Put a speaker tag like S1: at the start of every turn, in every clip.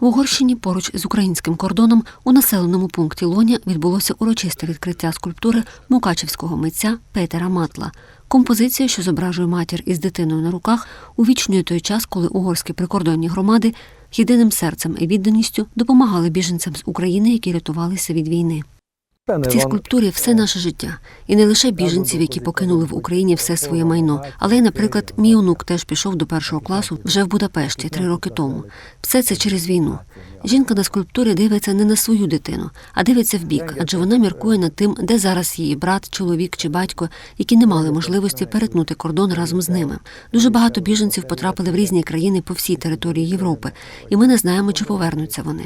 S1: В Угорщині поруч з українським кордоном у населеному пункті Лоня відбулося урочисте відкриття скульптури мукачівського митця Петера Матла. Композиція, що зображує матір із дитиною на руках, увічнює той час, коли угорські прикордонні громади єдиним серцем і відданістю допомагали біженцям з України, які рятувалися від війни. В цій скульптурі все наше життя, і не лише біженців, які покинули в Україні все своє майно, але наприклад, мій онук теж пішов до першого класу вже в Будапешті три роки тому. Все це через війну. Жінка на скульптурі дивиться не на свою дитину, а дивиться в бік, адже вона міркує над тим, де зараз її брат, чоловік чи батько, які не мали можливості перетнути кордон разом з ними. Дуже багато біженців потрапили в різні країни по всій території Європи, і ми не знаємо, чи повернуться вони.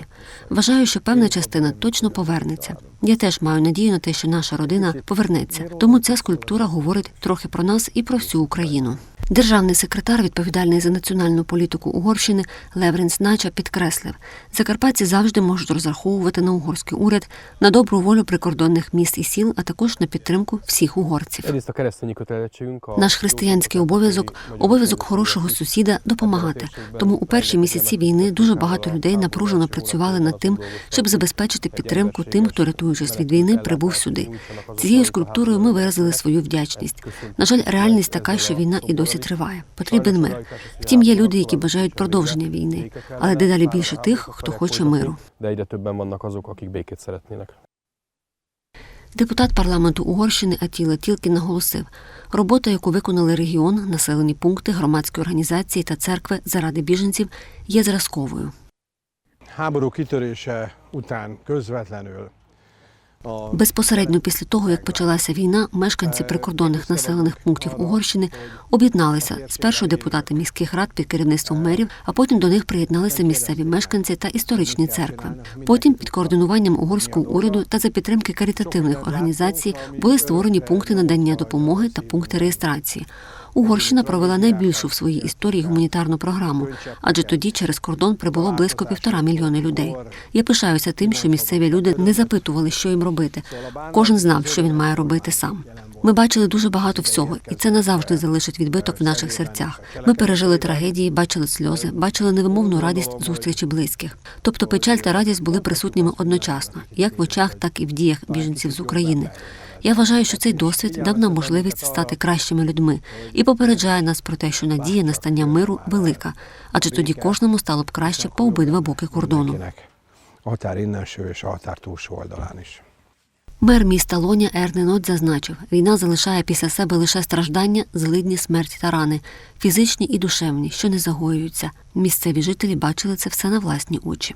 S1: Вважаю, що певна частина точно повернеться. Я теж маю надію на те, що наша родина повернеться. Тому ця скульптура говорить трохи про нас і про всю Україну. Державний секретар, відповідальний за національну політику Угорщини Левренс Нача, підкреслив, закарпатці завжди можуть розраховувати на угорський уряд, на добру волю прикордонних міст і сіл, а також на підтримку всіх угорців. Наш християнський обов'язок обов'язок хорошого сусіда допомагати. Тому у перші місяці війни дуже багато людей напружено працювали над тим, щоб забезпечити підтримку тим, хто рятуючись від війни, прибув сюди. Цією скульптурою ми виразили свою вдячність. На жаль, реальність така, що війна і досі триває. Потрібен мир. Втім, є люди, які бажають продовження війни, але дедалі більше тих, хто хоче миру. Депутат парламенту Угорщини Атіла Тілкін наголосив, робота, яку виконали регіон, населені пункти, громадські організації та церкви заради біженців, є зразковою.
S2: háború kitörése után közvetlenül
S1: Безпосередньо після того, як почалася війна, мешканці прикордонних населених пунктів Угорщини об'єдналися спершу депутати міських рад під керівництвом мерів, а потім до них приєдналися місцеві мешканці та історичні церкви. Потім під координуванням угорського уряду та за підтримки карітативних організацій були створені пункти надання допомоги та пункти реєстрації. Угорщина провела найбільшу в своїй історії гуманітарну програму, адже тоді через кордон прибуло близько півтора мільйони людей. Я пишаюся тим, що місцеві люди не запитували, що їм робити. Кожен знав, що він має робити сам. Ми бачили дуже багато всього, і це назавжди залишить відбиток в наших серцях. Ми пережили трагедії, бачили сльози, бачили невимовну радість зустрічі близьких. Тобто печаль та радість були присутніми одночасно, як в очах, так і в діях біженців з України. Я вважаю, що цей досвід дав нам можливість стати кращими людьми і попереджає нас про те, що надія на стання миру велика, адже тоді кожному стало б краще по обидва боки кордону. Мер міста Лоня Ерненот зазначив, війна залишає після себе лише страждання, злидні, смерть та рани, фізичні і душевні, що не загоюються. Місцеві жителі бачили це все на власні очі.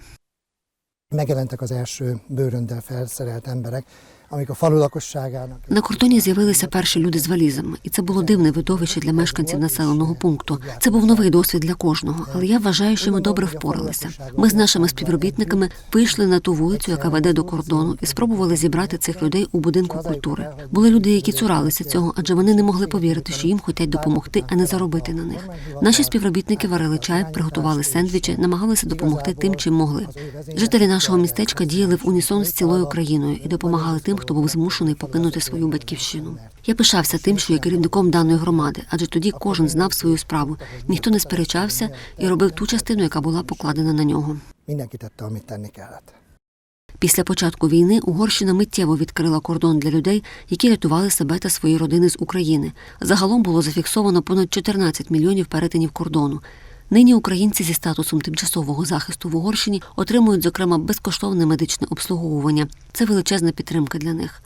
S3: megjelentek az első bőröndel felszerelt emberek, amik a
S1: На кордоні з'явилися перші люди з валізами, і це було дивне видовище для мешканців населеного пункту. Це був новий досвід для кожного, але я вважаю, що ми добре впоралися. Ми з нашими співробітниками вийшли на ту вулицю, яка веде до кордону, і спробували зібрати цих людей у будинку культури. Були люди, які цуралися цього, адже вони не могли повірити, що їм хочуть допомогти, а не заробити на них. Наші співробітники варили чай, приготували сендвічі, намагалися допомогти тим, чим могли. Жителі нашого містечка діяли в унісон з цілою країною і допомагали тим, хто був змушений покинути свою батьківщину. Я пишався тим, що є керівником даної громади, адже тоді кожен знав свою справу, ніхто не сперечався і робив ту частину, яка була покладена на нього. Після початку війни Угорщина миттєво відкрила кордон для людей, які рятували себе та свої родини з України. Загалом було зафіксовано понад 14 мільйонів перетинів кордону. Нині українці зі статусом тимчасового захисту в Угорщині отримують, зокрема, безкоштовне медичне обслуговування. Це величезна підтримка для них.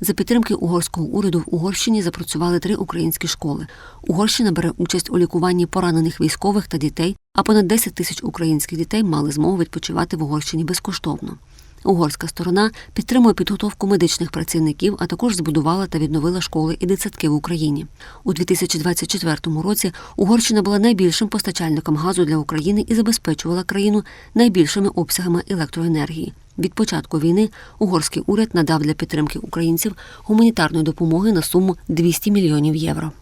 S1: За підтримки угорського уряду в Угорщині запрацювали три українські школи. Угорщина бере участь у лікуванні поранених військових та дітей, а понад 10 тисяч українських дітей мали змогу відпочивати в Угорщині безкоштовно. Угорська сторона підтримує підготовку медичних працівників, а також збудувала та відновила школи і дитсадки в Україні. У 2024 році Угорщина була найбільшим постачальником газу для України і забезпечувала країну найбільшими обсягами електроенергії. Від початку війни угорський уряд надав для підтримки українців гуманітарної допомоги на суму 200 мільйонів євро.